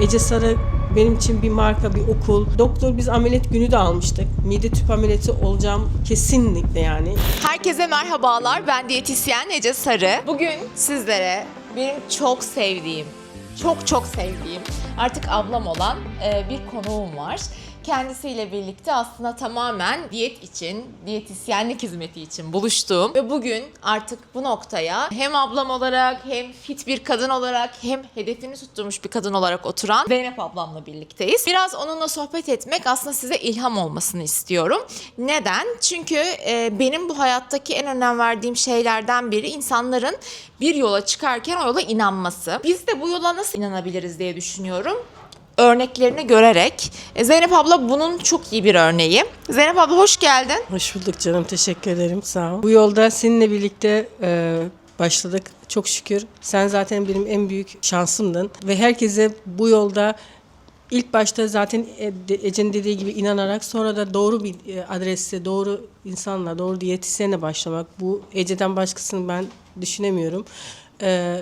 Ece Sarı benim için bir marka, bir okul. Doktor biz ameliyat günü de almıştık. Mide tüp ameliyatı olacağım kesinlikle yani. Herkese merhabalar. Ben diyetisyen Ece Sarı. Bugün sizlere benim çok sevdiğim, çok çok sevdiğim, artık ablam olan e, bir konuğum var. Kendisiyle birlikte aslında tamamen diyet için, diyetisyenlik hizmeti için buluştuğum ve bugün artık bu noktaya hem ablam olarak hem fit bir kadın olarak hem hedefini tutturmuş bir kadın olarak oturan Zeynep ablamla birlikteyiz. Biraz onunla sohbet etmek aslında size ilham olmasını istiyorum. Neden? Çünkü e, benim bu hayattaki en önem verdiğim şeylerden biri insanların bir yola çıkarken o yola inanması. Biz de bu yola nasıl inanabiliriz diye düşünüyorum örneklerini görerek. E, Zeynep abla bunun çok iyi bir örneği. Zeynep abla hoş geldin. Hoş bulduk canım. Teşekkür ederim. Sağ ol. Bu yolda seninle birlikte e, başladık. Çok şükür. Sen zaten benim en büyük şansımdın. Ve herkese bu yolda ilk başta zaten Ece'nin dediği gibi inanarak sonra da doğru bir e, adreste, doğru insanla, doğru diyetisyenle başlamak. Bu Ece'den başkasını ben düşünemiyorum. E,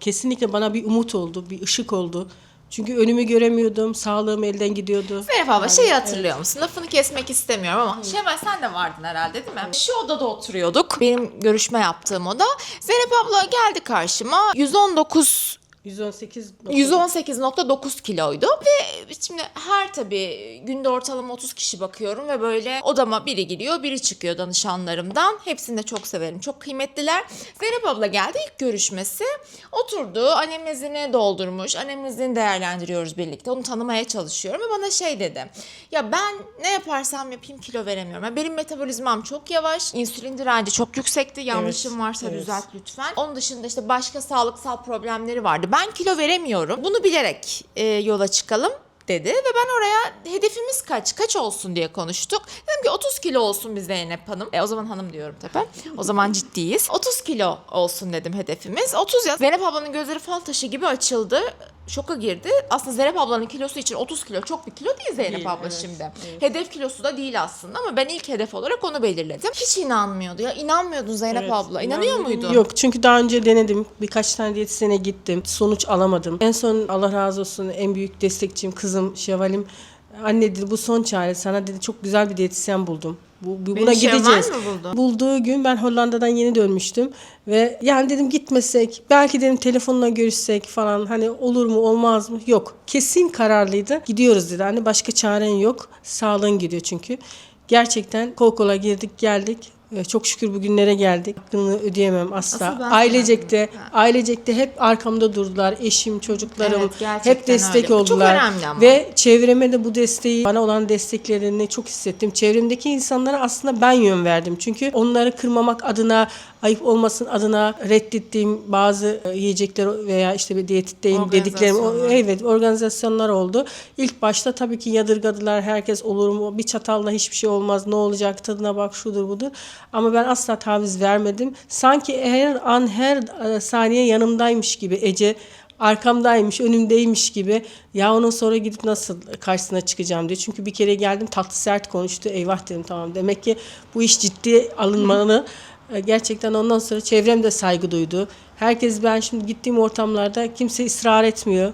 kesinlikle bana bir umut oldu, bir ışık oldu. Çünkü önümü göremiyordum, sağlığım elden gidiyordu. Zeynep abla şeyi hatırlıyor musun? Lafını kesmek istemiyorum ama Şevval sen de vardın herhalde değil mi? Şu odada oturuyorduk. Benim görüşme yaptığım oda. Zeynep abla geldi karşıma. 119 118 118.9 kiloydu ve şimdi her tabii günde ortalama 30 kişi bakıyorum ve böyle odama biri giriyor biri çıkıyor danışanlarımdan. Hepsini de çok severim. Çok kıymetliler. Zeynep abla geldi ilk görüşmesi. Oturdu. Anemnezini doldurmuş. Anemnezini değerlendiriyoruz birlikte. Onu tanımaya çalışıyorum ve bana şey dedi. Ya ben ne yaparsam yapayım kilo veremiyorum. Yani benim metabolizmam çok yavaş. İnsülin direnci çok yüksekti. Yanlışım varsa evet. düzelt lütfen. Onun dışında işte başka sağlıksal problemleri vardı. Ben kilo veremiyorum. Bunu bilerek e, yola çıkalım dedi ve ben oraya hedefimiz kaç kaç olsun diye konuştuk. Dedim ki 30 kilo olsun biz Zeynep Hanım. E, o zaman hanım diyorum tabii. O zaman ciddiyiz. 30 kilo olsun dedim hedefimiz. 30 ya. Zeynep ablanın gözleri fal taşı gibi açıldı. Şoka girdi. Aslında Zeynep ablanın kilosu için 30 kilo çok bir kilo değil Zeynep Değil, abla evet, şimdi. evet. Hedef kilosu da değil aslında ama ben ilk hedef olarak onu belirledim. Hiç inanmıyordu ya. inanmıyordun Zeynep Evet, abla. İnanıyor muydun? Yok çünkü daha önce denedim. Birkaç tane diyetisyene gittim. Sonuç alamadım. En son Allah razı olsun en büyük destekçim kızım Şevval'im. Anne dedi bu son çare. Sana dedi çok güzel bir diyetisyen buldum. Bu, bu- buna Beni Şevval gideceğiz. mi buldu? Bulduğu gün ben Hollanda'dan yeni dönmüştüm ve yani dedim gitmesek belki dedim telefonla görüşsek falan hani olur mu olmaz mı yok kesin kararlıydı gidiyoruz dedi hani başka çaren yok sağlığın gidiyor çünkü gerçekten kol kola girdik geldik Çok şükür bugünlere geldik. Hakkını ödeyemem asla. Asıl Ailecek de, ailecek de hep arkamda durdular. Eşim, çocuklarım Evet, hep destek öyle. Oldular. Ve çevreme de bu desteği, bana olan desteklerini çok hissettim. Çevremdeki insanlara aslında ben yön verdim. Çünkü onları kırmamak adına, ayıp olmasın adına reddettiğim bazı e, yiyecekler veya işte bir diyetitteyim dediklerim, o- evet organizasyonlar oldu. İlk başta tabii ki yadırgadılar. Herkes olur mu? Bir çatalla hiçbir şey olmaz. Ne olacak? Tadına bak şudur budur. Ama ben asla taviz vermedim. Sanki her an her e, saniye yanımdaymış gibi Ece arkamdaymış, önümdeymiş gibi. Ya onun sonra gidip nasıl karşısına çıkacağım diye. Çünkü bir kere geldim tatlı sert konuştu. Eyvah dedim tamam. Demek ki bu iş ciddi alınmalı. Gerçekten ondan sonra çevrem de saygı duydu. Herkes ben şimdi gittiğim ortamlarda kimse ısrar etmiyor.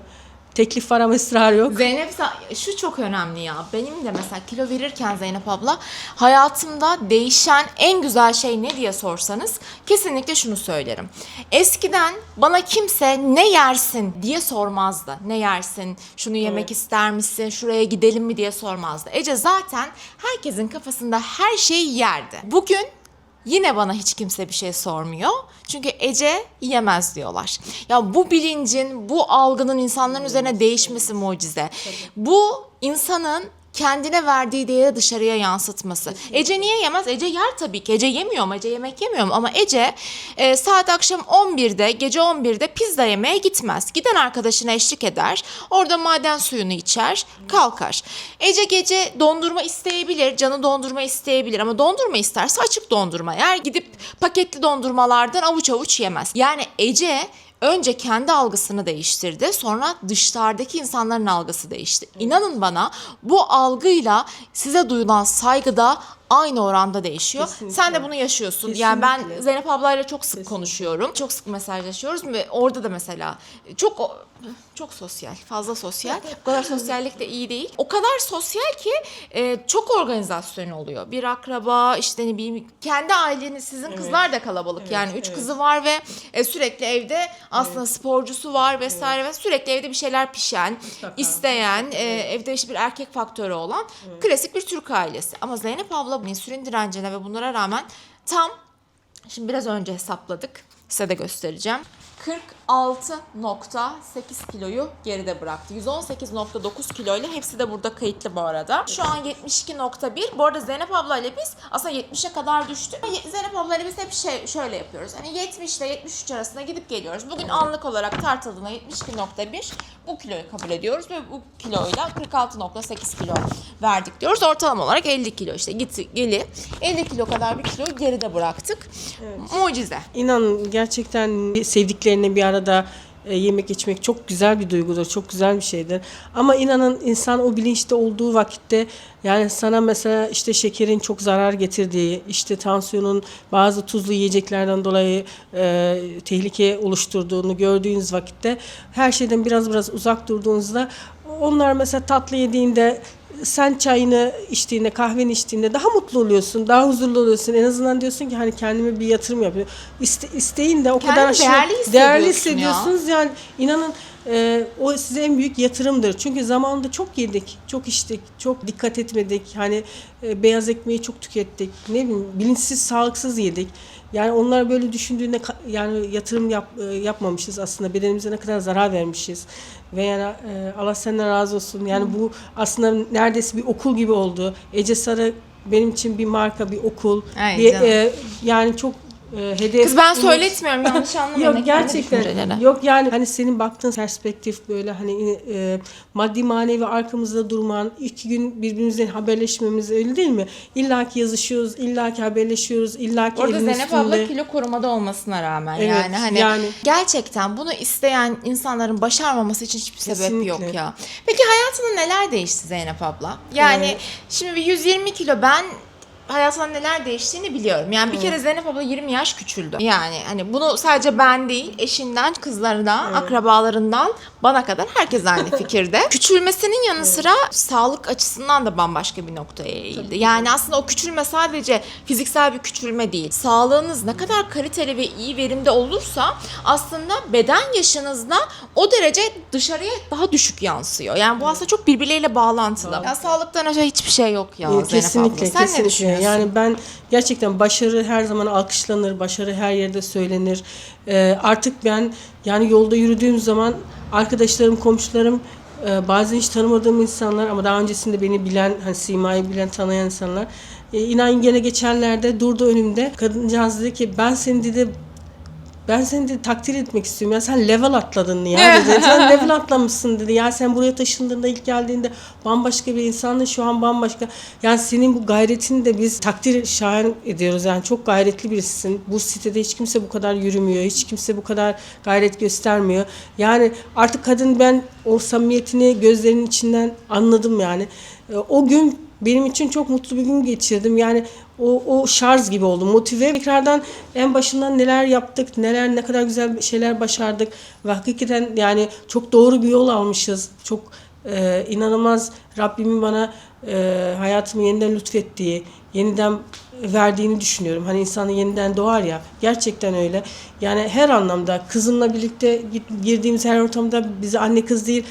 Teklif var ama ısrar yok. Zeynep şu çok önemli ya. Benim de mesela kilo verirken Zeynep abla hayatımda değişen en güzel şey ne diye sorsanız kesinlikle şunu söylerim. Eskiden bana kimse ne yersin diye sormazdı. Ne yersin? Şunu yemek ister misin? Şuraya gidelim mi diye sormazdı. Ece zaten herkesin kafasında her şeyi yerdi. Bugün Yine bana hiç kimse bir şey sormuyor. Çünkü Ece yemez diyorlar. Ya bu bilincin, bu algının insanların üzerine değişmesi mucize. Bu insanın kendine verdiği değeri dışarıya yansıtması. Ece niye yemez? Ece yer tabii ki. Ece yemiyor mu? Ece yemek yemiyor mu? Ama Ece e, saat akşam 11'de, gece 11'de pizza yemeye gitmez. Giden arkadaşına eşlik eder. Orada maden suyunu içer, kalkar. Ece gece dondurma isteyebilir, canı dondurma isteyebilir ama dondurma isterse açık dondurma yer. Gidip paketli dondurmalardan avuç avuç yemez. Yani Ece önce kendi algısını değiştirdi. Sonra dışarıdaki insanların algısı değişti. İnanın bana bu algıyla size duyulan saygıda aynı oranda değişiyor. Kesinlikle. Sen de bunu yaşıyorsun. Yani ben Kesinlikle. Zeynep ablayla çok sık konuşuyorum. Çok sık mesajlaşıyoruz ve orada da mesela çok çok sosyal, fazla sosyal. Bu kadar sosyallik de iyi değil. O kadar sosyal ki e, çok organizasyon oluyor. Bir akraba, işte ne bileyim kendi aileniz, sizin kızlar da kalabalık. yani üç evet. kızı var ve e, sürekli evde aslında sporcusu var vesaire ve sürekli evde bir şeyler pişen, Mutlaka. isteyen, e, evde işte bir erkek faktörü olan klasik bir Türk ailesi. Ama Zeynep abla insülin direncine ve bunlara rağmen tam Şimdi biraz önce hesapladık. Size de göstereceğim. 46.8 kiloyu geride bıraktı. 118.9 kilo ile hepsi de burada kayıtlı bu arada. Şu an 72.1. Bu arada Zeynep abla ile biz aslında 70'e kadar düştük. Zeynep abla ile biz hep şey şöyle yapıyoruz. Hani 70 ile 73 arasında gidip geliyoruz. Bugün anlık olarak tartıldığında 72.1 bu kiloyu kabul ediyoruz ve bu kiloyla 46.8 kilo verdik diyoruz. Ortalama olarak 50 kilo işte gitti geli 50 kilo kadar bir kiloyu geride bıraktık. Mucize. İnan gerçekten sevdiklerine bir arada e, yemek içmek çok güzel bir duygudur, çok güzel bir şeydir. Ama inanın insan o bilinçte olduğu vakitte yani sana mesela işte şekerin çok zarar getirdiği, işte tansiyonun bazı tuzlu yiyeceklerden dolayı e, tehlike oluşturduğunu gördüğünüz vakitte her şeyden biraz biraz uzak durduğunuzda onlar mesela tatlı yediğinde sen çayını içtiğinde, kahveni içtiğinde daha mutlu oluyorsun, daha huzurlu oluyorsun. En azından diyorsun ki hani kendime bir yatırım yapıyorum. İste, isteğin de o kadar Kendini aşırı değerli değerli ya. hissediyorsunuz. Yani inanın e, o size en büyük yatırımdır. Çünkü zamanında çok yedik, çok içtik, çok dikkat etmedik. Hani e, beyaz ekmeği çok tükettik. Ne bileyim bilinçsiz, sağlıksız yedik. Yani onlar böyle düşündüğünde yani yatırım yap, e, yapmamışız aslında bedenimize ne kadar zarar vermişiz ve yani e, Allah senden razı olsun. Yani bu aslında neredeyse bir okul gibi oldu. Ece Sarı benim için bir marka, bir okul. Ay bir, canım. e, yani çok e, hedef. Kız ben söyletmiyorum yanlış anlamayın. Yok gerçekten yok yani hani senin baktığın perspektif böyle hani e, maddi manevi arkamızda durman iki gün birbirimizle haberleşmemiz öyle değil mi? İlla ki yazışıyoruz, illa ki haberleşiyoruz, illa ki Orada Zeynep üstünde. abla kilo korumada olmasına rağmen Evet, yani hani yani. gerçekten bunu isteyen insanların başarmaması için hiçbir sebep Kesinlikle. yok ya. Peki hayatında neler değişti Zeynep abla? Yani Evet. şimdi bir 120 kilo ben hayatında neler değiştiğini biliyorum. Yani bir kere Zeynep abla 20 yaş küçüldü. Yani hani bunu sadece ben değil, eşinden, kızlarından, akrabalarından bana kadar herkes aynı fikirde. Küçülmesinin yanı sıra sağlık açısından da bambaşka bir noktaya eğildi. Yani aslında o küçülme sadece fiziksel bir küçülme değil. Sağlığınız ne kadar kaliteli ve iyi verimde olursa aslında beden yaşınızda o derece dışarıya daha düşük yansıyor. Yani bu aslında çok birbirleriyle bağlantılı. Ya sağlıktan öte hiçbir şey yok ya Zeynep Kesinlikle, abla. Sen ne kesinlikle. düşünüyorsun? Yani ben gerçekten başarı her zaman alkışlanır, başarı her yerde söylenir. Ee, artık ben yani yolda yürüdüğüm zaman arkadaşlarım, komşularım, e, bazen hiç tanımadığım insanlar ama daha öncesinde beni bilen, hani simayı bilen, tanıyan insanlar. E, inan gene geçenlerde durdu önümde. Kadıncağız dedi ki ben seni dedi ben seni de takdir etmek istiyorum. Ya sen level atladın ya dedi. Sen level atlamışsın dedi. Ya sen buraya taşındığında ilk geldiğinde bambaşka bir insandın. Şu an bambaşka. Yani senin bu gayretini de biz takdir şayan ediyoruz. Yani çok gayretli birisin. Bu sitede hiç kimse bu kadar yürümüyor. Hiç kimse bu kadar gayret göstermiyor. Yani artık kadın ben o samimiyetini gözlerinin içinden anladım yani. E, O gün benim için çok mutlu bir gün geçirdim. Yani o, o şarj gibi oldum. Motive. Tekrardan en başından neler yaptık, neler ne kadar güzel şeyler başardık. Ve hakikaten yani çok doğru bir yol almışız. Çok e, inanılmaz Rabbimin bana e, hayatımı yeniden lütfettiği, yeniden verdiğini düşünüyorum. Hani insan yeniden doğar ya. Gerçekten öyle. Yani her anlamda kızımla birlikte girdiğimiz her ortamda bizi anne kız değil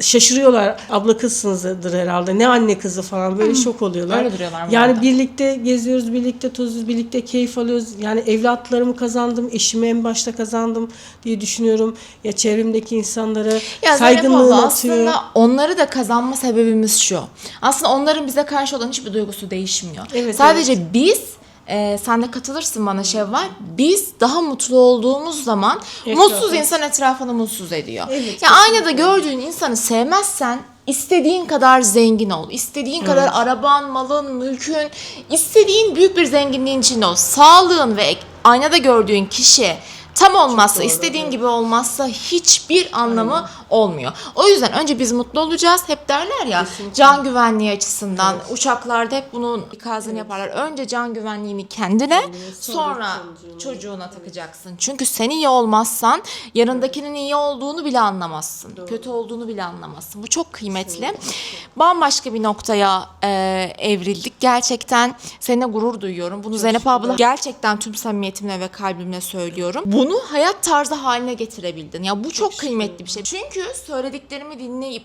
şaşırıyorlar. Abla kızsınızdır herhalde. Ne anne kızı falan böyle şok oluyorlar. Öyle duruyorlar bu Yani arada. birlikte geziyoruz, birlikte tozuyoruz, birlikte keyif alıyoruz. Yani evlatlarımı kazandım, eşimi en başta kazandım diye düşünüyorum. Ya çevremdeki insanlara Ya Zeynep saygınlığını abla atıyor. aslında onları da kazanma sebebimiz şu. Aslında onların bize karşı olan hiçbir duygusu değişmiyor. Evet, Sadece biz e, sen de katılırsın bana Şevval. Biz daha mutlu olduğumuz zaman Etrafı. mutsuz insan etrafını mutsuz ediyor. Evet, ya aynada gördüğün insanı sevmezsen istediğin kadar zengin ol. istediğin kadar araban, malın, mülkün, istediğin büyük bir zenginliğin içinde ol. Sağlığın ve aynada gördüğün kişi tam olmazsa, doğru, istediğin gibi olmazsa hiçbir anlamı olmuyor. O yüzden önce biz mutlu olacağız. Hep derler ya Kesinlikle. can güvenliği açısından uçaklarda hep bunun ikazını yaparlar. Önce can güvenliğini kendine, sonra çocuğuna. takacaksın. Çünkü sen iyi olmazsan yanındakinin iyi olduğunu bile anlamazsın. Kötü olduğunu bile anlamazsın. Bu çok kıymetli. Bambaşka bir noktaya e, evrildik. Gerçekten seninle gurur duyuyorum. Bunu Zeynep abla gerçekten tüm samimiyetimle ve kalbimle söylüyorum. Bunu hayat tarzı haline getirebildin. Ya bu çok kıymetli bir şey. Çünkü söylediklerimi dinleyip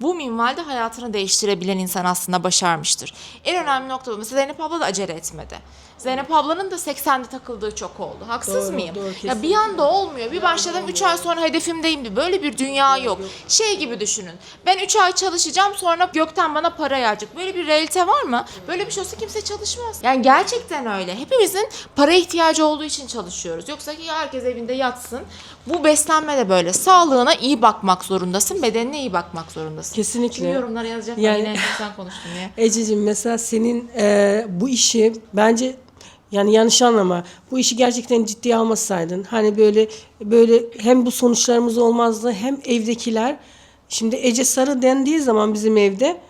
bu minvalde hayatını değiştirebilen insan aslında başarmıştır. En önemli nokta bu. Mesela Zeynep abla da acele etmedi. Zeynep ablanın da 80'de takıldığı çok oldu. Haksız Doğru, mıyım? doğru, ya bir kesinlikle. anda olmuyor. Bir başladım 3 ay sonra hedefimdeyim. Böyle bir dünya yok. Şey gibi düşünün. Ben 3 ay çalışacağım sonra gökten bana para yağacak. Böyle bir realite var mı? Böyle bir şey olsa kimse çalışmaz. Yani gerçekten öyle. Hepimizin para ihtiyacı olduğu için çalışıyoruz. Yoksa ki herkes evinde yatsın. Bu beslenme de böyle. Sağlığına iyi bakmak zorundasın. Bedenine iyi bakmak zorundasın. Kesinlikle. Şimdi yorumlara yazacaklar. Yani- Yine sen konuştun diye. Ececiğim mesela senin e, bu işi bence yani yanlış anlama. Bu işi gerçekten ciddiye almasaydın hani böyle böyle hem bu sonuçlarımız olmazdı hem evdekiler şimdi Ece Sarı dendiği zaman bizim evde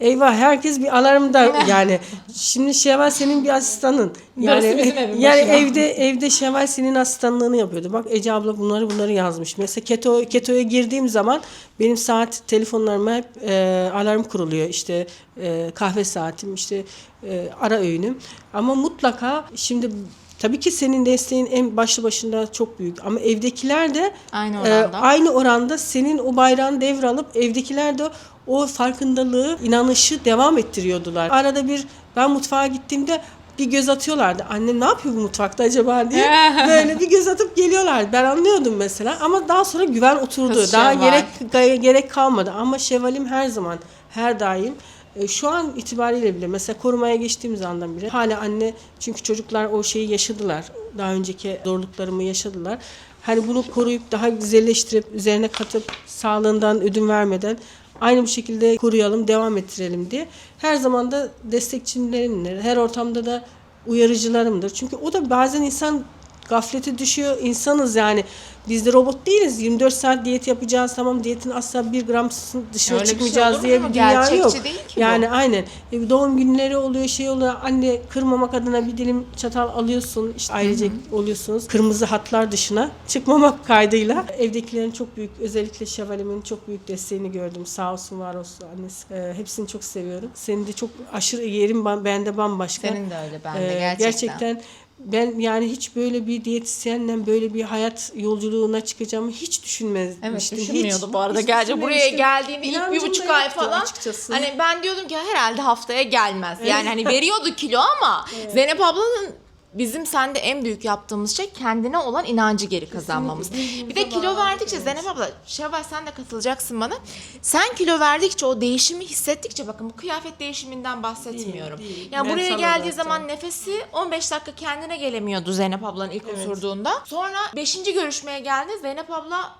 Eyvah herkes bir alarmda yani. Şimdi Şevval senin bir asistanın. Yani Burası bizim yani başına. evde evde Şevval senin asistanlığını yapıyordu. Bak Ece abla bunları bunları yazmış. Mesela keto ketoya girdiğim zaman benim saat telefonlarıma hep e, alarm kuruluyor. İşte e, kahve saatim, işte e, ara öğünüm. Ama mutlaka şimdi tabii ki senin desteğin en başlı başında çok büyük ama evdekiler de Aynı e, oranda. aynı oranda senin o bayrağını devralıp evdekiler de o farkındalığı, inanışı devam ettiriyordular. Arada bir ben mutfağa gittiğimde bir göz atıyorlardı. Annem ne yapıyor bu mutfakta acaba diye. Böyle bir göz atıp geliyorlar. Ben anlıyordum mesela ama daha sonra güven oturdu. Kız daha Şevval. gerek gerek kalmadı ama Şevval'im her zaman her daim e, şu an itibariyle bile mesela korumaya geçtiğimiz andan bile hala anne çünkü çocuklar o şeyi yaşadılar. Daha önceki zorluklarımı yaşadılar. Hani bunu koruyup daha güzelleştirip üzerine katıp sağlığından ödün vermeden aynı bu şekilde koruyalım, devam ettirelim diye. Her zaman da destekçilerimdir. Her ortamda da uyarıcılarımdır. Çünkü o da bazen insan gaflete düşüyor. İnsanız yani. Biz de robot değiliz. 24 saat diyet yapacağız. Tamam diyetin asla bir gram dışına Öyle şey çıkmayacağız mu? diye bir dünya Gerçekçi yok. değil ki bu. yani aynen. E, Doğum günleri oluyor, şey oluyor. Anne kırmamak adına bir dilim çatal alıyorsun. İşte ailecek oluyorsunuz. Kırmızı hatlar dışına çıkmamak kaydıyla. Evdekilerin çok büyük, özellikle Şevval'imin çok büyük desteğini gördüm. Sağ olsun, var olsun annesi. E, hepsini çok seviyorum. Senin de çok aşırı yerin ban- bende bambaşka. Senin de öyle bende gerçekten. gerçekten ben yani hiç böyle bir diyetisyenle böyle bir hayat yolculuğuna çıkacağımı hiç düşünmemiştim. Evet Hiç- düşünmüyordu bu arada. hiç Gerçi buraya geldiğinde ilk bir buçuk ay falan açıkçası. hani ben diyordum ki herhalde haftaya gelmez. Yani hani veriyordu kilo ama Zeynep ablanın bizim sende en büyük yaptığımız şey kendine olan inancı geri kazanmamız. Bir de kilo verdikçe Zeynep abla, Şevval sen de katılacaksın bana. Sen kilo verdikçe o değişimi hissettikçe bakın bu kıyafet değişiminden bahsetmiyorum. Değil, değil. Yani buraya Mental geldiği olarak zaman nefesi 15 dakika kendine gelemiyordu Zeynep ablanın ilk oturduğunda. Sonra 5. görüşmeye geldi Zeynep abla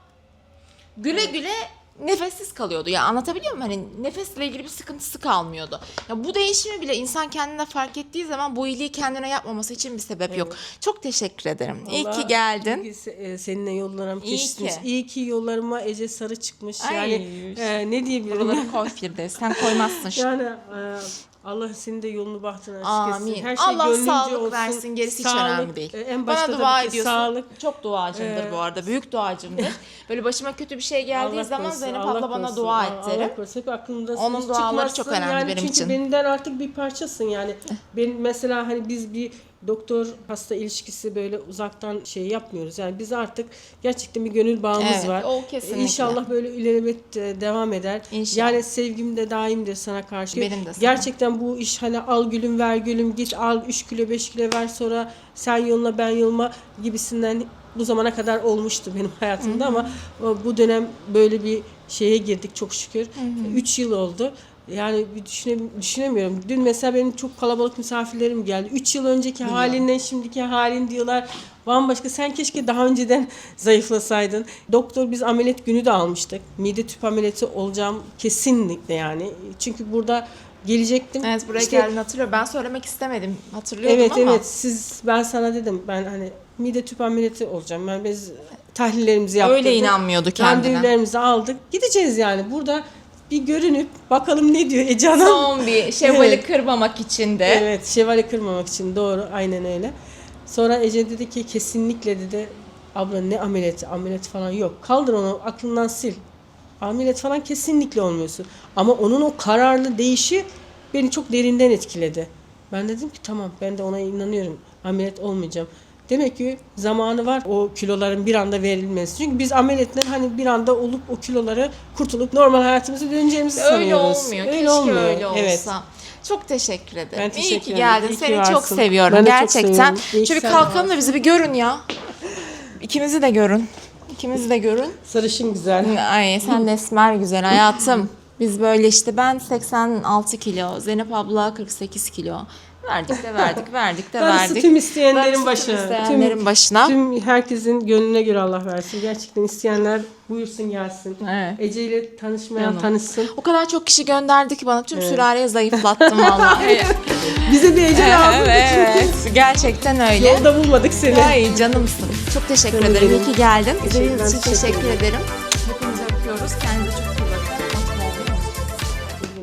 güle güle nefessiz kalıyordu. Ya anlatabiliyor muyum? Hani nefesle ilgili bir sıkıntısı kalmıyordu. Ya bu değişimi bile insan kendine fark ettiği zaman bu iyiliği kendine yapmaması için bir sebep yok. Çok teşekkür ederim. İyi ki geldin. iyi ki se- e, seninle yollarım İyi kesişmiş. ki. İyi ki yollarıma Ece Sarı çıkmış. Ay. Yani e, ne diyebilirim? Buraları koy Firdevs. Sen koymazsın. şimdi. Yani e, Allah senin de yolunu bahtını açık etsin. Amin. Her şey Allah gönlünce sağlık olsun. versin. Gerisi hiç Sağlık, önemli değil. e, En başta Bana dua tabii ki ediyorsun. sağlık. Çok duacımdır Ee, bu arada. Büyük duacımdır. Böyle başıma kötü bir şey geldiği Allah zaman korusun, Zeynep Allah abla bana korusun. dua ettirir. Allah korusun. Hep aklımdasın. Onun Hiç duaları çıkmazsın. çok önemli yani benim çünkü için. benden artık bir parçasın yani. Ben mesela hani biz bir doktor hasta ilişkisi böyle uzaktan şey yapmıyoruz. Yani biz artık gerçekten bir gönül bağımız Evet, var. o kesinlikle. İnşallah böyle ilelebet e, devam eder. İnşallah. Yani sevgim de daimdir sana karşı. Benim de sana. Gerçekten bu iş hani al gülüm ver gülüm git al 3 kilo 5 kilo ver sonra sen yoluna ben yoluma gibisinden bu zamana kadar olmuştu benim hayatımda ama o, bu dönem böyle bir şeye girdik çok şükür. 3 yıl oldu. Yani bir düşüne, düşünemiyorum. Dün mesela benim çok kalabalık misafirlerim geldi. 3 yıl önceki halinden şimdiki halin diyorlar. Bambaşka. Sen keşke daha önceden zayıflasaydın. Doktor biz ameliyat günü de almıştık. Mide tüp ameliyatı olacağım kesinlikle yani. Çünkü burada gelecektim. Evet buraya İşte- geldiğini hatırlıyorum. Ben söylemek istemedim. Hatırlıyordum Evet ama. evet siz ben sana dedim ben hani mide tüp ameliyatı olacağım. Ben biz tahlillerimizi yaptık. Öyle inanmıyordu kendine. Randevularımızı aldık. Gideceğiz yani. Burada bir görünüp bakalım ne diyor Ece Hanım. Son bir şevvali Evet. kırmamak için de. Evet, şevale kırmamak için doğru, aynen öyle. Sonra Ece dedi ki kesinlikle dedi, abla ne ameliyatı, ameliyat falan yok. Kaldır onu, aklından sil. Ameliyat falan kesinlikle olmuyorsun. Ama onun o kararlı değişi beni çok derinden etkiledi. Ben dedim ki tamam, ben de ona inanıyorum. Ameliyat olmayacağım. Demek ki zamanı var o kiloların bir anda verilmesi. Çünkü biz ameliyattan hani bir anda olup o kiloları kurtulup normal hayatımıza döneceğimizi Öyle sanıyoruz. olmuyor. Öyle Keşke olmuyor. öyle olsa. Evet. Çok teşekkür ederim. Ben İyi teşekkür ki ederim. geldin. İyi ki Seni çok seviyorum Ben çok gerçekten. İyi ki Şöyle bir kalkalım da bizi bir görün ya. İkimizi de görün. İkimizi de görün. Sarışın güzel. Ay sen de esmer güzel hayatım. Biz böyle işte ben 86 kilo, Zeynep abla 48 kilo. Verdik de verdik, verdik de Darısı verdik. tüm isteyenlerin Darısı tüm isteyenlerin başına. Tüm herkesin gönlüne göre Allah versin. Gerçekten isteyenler buyursun gelsin. Evet. Ece ile tanışmayan Canım. tanışsın. O kadar çok kişi gönderdi ki bana tüm sülaleye zayıflattım vallahi. Bize bir Ece lazım. evet, gerçekten öyle. Yolda bulmadık seni. Ay canımsın. Çok teşekkür Canım ederim. İyi ki geldin. İzlediğiniz için teşekkür teşekkür ederim.